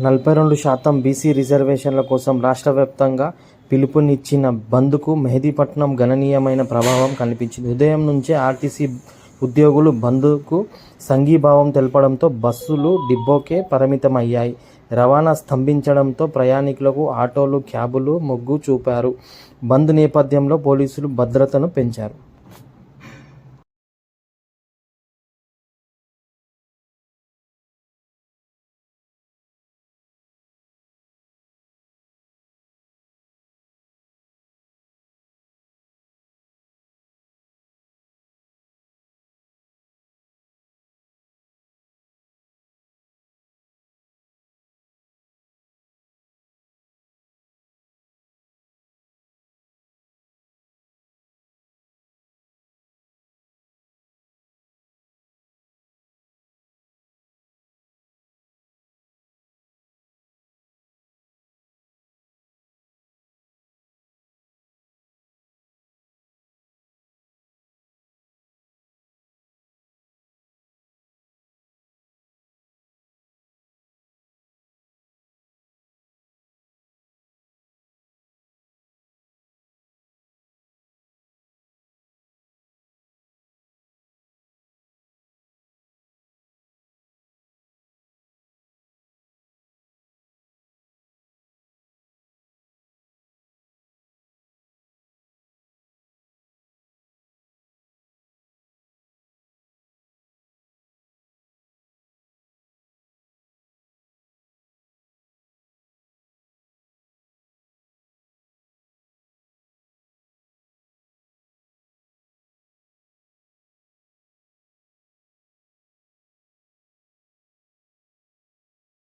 నలభై రెండు శాతం బీసీ రిజర్వేషన్ల కోసం రాష్ట్ర వ్యాప్తంగా పిలుపునిచ్చిన బంద్కు మెహదీపట్నం గణనీయమైన ప్రభావం కనిపించింది. ఉదయం నుంచే ఆర్టీసీ ఉద్యోగులు బంద్కు సంఘీభావం తెలపడంతో బస్సులు డిబ్బోకే పరిమితమయ్యాయి. రవాణా స్తంభించడంతో ప్రయాణికులకు ఆటోలు క్యాబులు మొగ్గు చూపారు. బంద్ నేపథ్యంలో పోలీసులు భద్రతను పెంచారు.